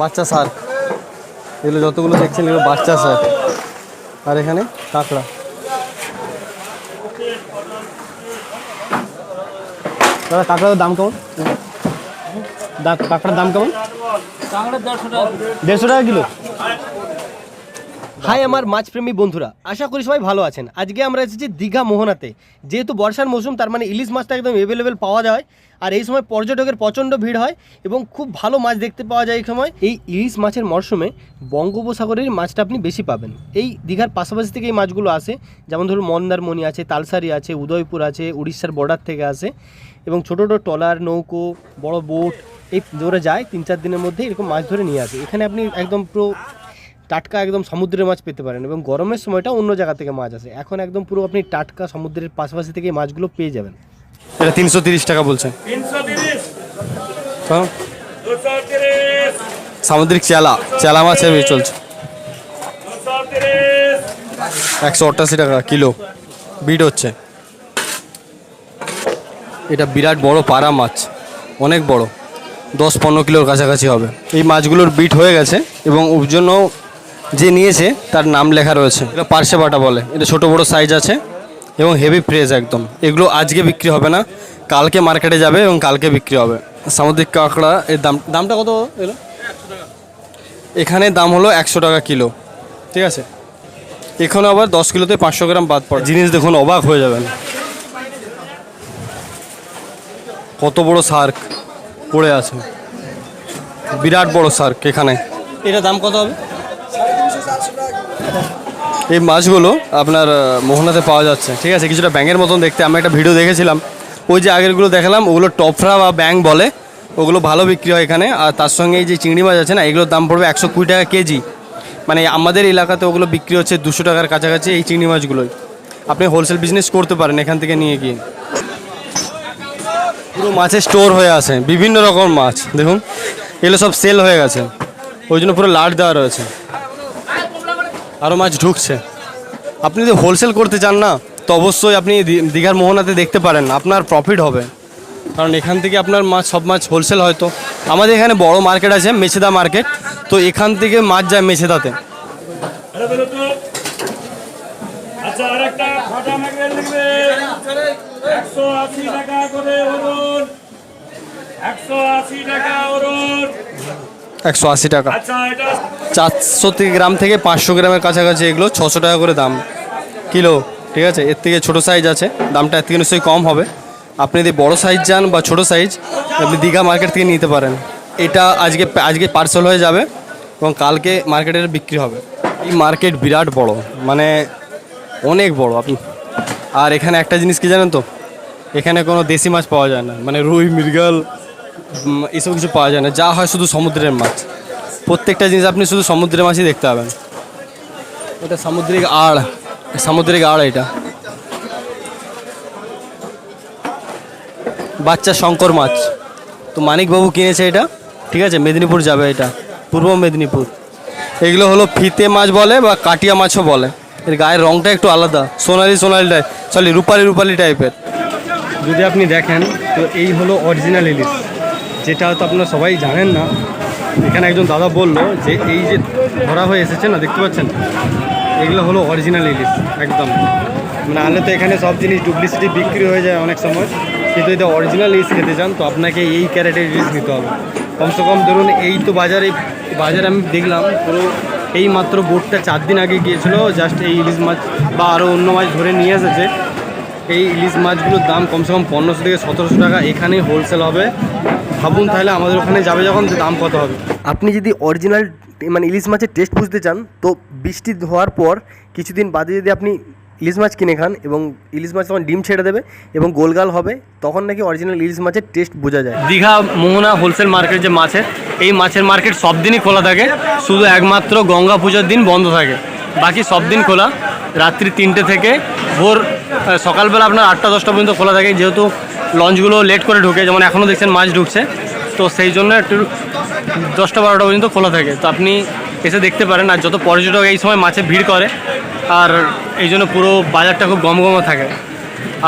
বাচ্চা সার এগুলো যতগুলো দেখছেন এগুলো বাচ্চা সার আর এখানে কাঁকড়া। দাদা কাঁকড়ার দাম কেমন? কাঁকড়ার দাম কেমন? দেড়শো টাকা কিলো? হাই আমার মাছপ্রেমী বন্ধুরা, আশা করি সবাই ভালো আছেন। আজকে আমরা এসেছি দীঘা মোহনাতে। যেহেতু বর্ষার মৌসুম, তার মানে ইলিশ মাছটা একদম অ্যাভেলেবেল পাওয়া যায়। আর এই সময় পর্যটকের প্রচণ্ড ভিড় হয় এবং খুব ভালো মাছ দেখতে পাওয়া যায় এই সময়। এই ইলিশ মাছের মরশুমে বঙ্গোপসাগরের মাছটা আপনি বেশি পাবেন। এই দীঘার পাশাপাশি থেকে এই মাছগুলো আসে, যেমন ধরুন মন্দারমণি আছে, তালসারি আছে, উদয়পুর আছে, উড়িষ্যার বর্ডার থেকে আসে। এবং ছোটো ছোটো ট্রলার, নৌকো, বড় বোট এই ধরে যায়, তিন চার দিনের মধ্যে এরকম মাছ ধরে নিয়ে আসে। এখানে আপনি একদম পুরো টাটকা একদম সমুদ্রের মাছ পেতে পারেন এবং গরমের সময়টা অন্য জায়গা থেকে মাছ আসে। এখন একদম পুরো আপনি টাটকা সমুদ্রের পাশাপাশি থেকে মাছগুলো পেয়ে যাবেন। এটা তিনশো তিরিশ টাকা বলছেন। হ্যাঁ। সামুদ্রিক চেলা চেলা মাছ এমনি চলছে। একশো অষ্টাশি টাকা কিলো। বিট হচ্ছে। এটা বিরাট বড় পাড়া মাছ। অনেক বড়। দশ পনেরো কিলোর কাছাকাছি হবে। এই মাছগুলোর বিট হয়ে গেছে এবং ওর জন্য যে নিয়েছে, তার নাম লেখা রয়েছে। এটা পার্শে বাটা বলে। এটা ছোটো বড় সাইজ আছে এবং হেভি ফ্রেশ একদম। এগুলো আজকে বিক্রি হবে না, কালকে মার্কেটে যাবে এবং কালকে বিক্রি হবে। সামুদ্রিক কাঁকড়া, এর দাম, দামটা কত এলো? এখানে দাম হলো একশো টাকা কিলো। ঠিক আছে? এখানে আবার দশ কিলোতে পাঁচশো গ্রাম বাদ পড়ে। জিনিস দেখুন, অবাক হয়ে যাবেন। কত বড় শার্ক পড়ে আছে। বিরাট বড় শার্ক এখানে। এটা দাম কত হবে? এই মাছগুলো আপনার মোহনাতে পাওয়া যাচ্ছে। ঠিক আছে, কিছুটা ব্যাঙের মতন দেখতে। আমি একটা ভিডিও দেখেছিলাম। ওই যে আগেরগুলো দেখালাম, ওগুলো টপরা বা ব্যাং বলে। ওগুলো ভালো বিক্রি হয় এখানে। আর তার সঙ্গে এই যে চিংড়ি মাছ আছে না, এগুলোর দাম পড়বে একশো কুড়ি টাকা কেজি। মানে আমাদের এলাকাতে ওগুলো বিক্রি হচ্ছে দুশো টাকার কাছাকাছি এই চিংড়ি মাছগুলোই। আপনি হোলসেল বিজনেস করতে পারেন এখান থেকে নিয়ে গিয়ে। পুরো মাছের স্টোর হয়ে আছে। বিভিন্ন রকম মাছ, দেখুন। এগুলো সব সেল হয়ে গেছে। ওই জন্য পুরো লাট দেওয়া রয়েছে। আরও মাছ ঢুকছে। আপনি যদি হোলসেল করতে চান না, তো অবশ্যই আপনি দীঘার মোহনাতে দেখতে পারেন, আপনার প্রফিট হবে। কারণ এখান থেকে আপনার মাছ, সব মাছ হোলসেল হয়তো। আমাদের এখানে বড় মার্কেট আছে, মেছেদা মার্কেট তো এখান থেকে মাছ যায় মেছেদাতে। আচ্ছা একশো আশি টাকা করে একশো আশি টাকা। চারশো গ্রাম থেকে পাঁচশো গ্রামের কাছাকাছি এগুলো, ছশো টাকা করে দাম। কিলো, ঠিক আছে? এর থেকে ছোটো সাইজ আছে, দামটা এর থেকে নিশ্চয়ই কম হবে। আপনি যদি বড় সাইজ চান বা ছোটো সাইজ আপনি দীঘা মার্কেট থেকে নিতে পারেন। এটা আজকে আজকে পার্সেল হয়ে যাবে এবং কালকে মার্কেটের বিক্রি হবে। এই মার্কেট বিরাট বড় মানে অনেক বড়। আপনি, আর এখানে একটা জিনিস কি জানেন তো? এখানে কোনো দেশি মাছ পাওয়া যায় না। মানে রুই, মৃগেল এসব কিছু পাওয়া যায় না। যা হয় শুধু সমুদ্রের মাছ। প্রত্যেকটা জিনিস আপনি শুধু সমুদ্রের মাছই দেখতে পাবেন। এটা সামুদ্রিক আড়। সামুদ্রিক আড় এটা। বাচ্চা শঙ্কর মাছ। তো মানিকবাবু কিনেছে এটা। ঠিক আছে, মেদিনীপুর যাবে এটা। পূর্ব মেদিনীপুর। এগুলো হলো ফিতে মাছ বলে বা কাটিয়া মাছও বলে। এর গায়ের রঙটা একটু আলাদা। সোনালি সোনালি টাইপ সরি রূপালি রূপালি টাইপের যদি আপনি দেখেন, তো এই হলো অরিজিনাল ইলিশ। যেটা হয়তো আপনারা সবাই জানেন না, এখানে একজন দাদা বলল যে এই যে ধরা হয়ে এসেছে না, দেখতে পাচ্ছেন? এগুলো হলো অরিজিনাল ইলিশ, একদম। নাহলে তো এখানে সব জিনিস ডুপ্লিসিটি বিক্রি হয়ে যায় অনেক সময়। কিন্তু যদি অরিজিনাল ইলিশ খেতে চান, তো আপনাকে এই ক্যারেটের ইলিশ নিতে হবে। কমসে কম ধরুন এই তো বাজারে বাজারে আমি দেখলাম, পুরো এই মাত্র বোটটা চার দিন আগে গিয়েছিল জাস্ট এই ইলিশ মাছ বা আরও অন্য মাছ ধরে নিয়ে এসেছে। এই ইলিশ মাছগুলোর দাম কমসে কম পনেরোশো থেকে সতেরোশো টাকা। এখানেই হোলসেল হবে। ভাবুন তাহলে আমাদের ওখানে যাবে যখন দাম কত হবে। আপনি যদি অরিজিনাল মানে ইলিশ মাছের টেস্ট বুঝতে চান তো বৃষ্টি হওয়ার পর কিছুদিন বাদে যদি আপনি ইলিশ মাছ কিনে খান এবং ইলিশ মাছ তখন ডিম ছেড়ে দেবে এবং গোলগাল হবে তখন নাকি অরিজিনাল ইলিশ মাছের টেস্ট বোঝা যায়। দীঘা মোহনা হোলসেল মার্কেট যে মাছের এই মাছের মার্কেট সব দিনই খোলা থাকে। শুধু একমাত্র গঙ্গা পুজোর দিন বন্ধ থাকে। বাকি সব দিন খোলা। রাত্রি তিনটে থেকে ভোর সকালবেলা আপনার আটটা, দশটা পর্যন্ত খোলা থাকে, যেহেতু লঞ্চগুলো লেট করে ঢোকে, যেমন এখনও দেখছেন মাছ ঢুকছে, তো সেই জন্য একটু দশটা, বারোটা পর্যন্ত খোলা থাকে। তো আপনি এসে দেখতে পারেন, আর যত পর্যটক এই সময় মাছে ভিড় করে, আর এই জন্য পুরো বাজারটা খুব গমগম থাকে।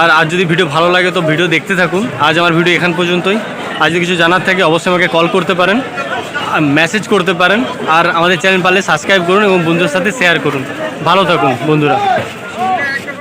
আর আজ যদি ভিডিও ভালো লাগে, তো ভিডিও দেখতে থাকুন। আজ আমার ভিডিও এখান পর্যন্তই। আজ যদি কিছু জানার থাকে, অবশ্যই আমাকে কল করতে পারেন মেসেজ করতে পারেন, আর আমাদের চ্যানেল পারলে সাবস্ক্রাইব করুন এবং বন্ধুদের সাথে শেয়ার করুন। ভালো থাকুন, বন্ধুরা।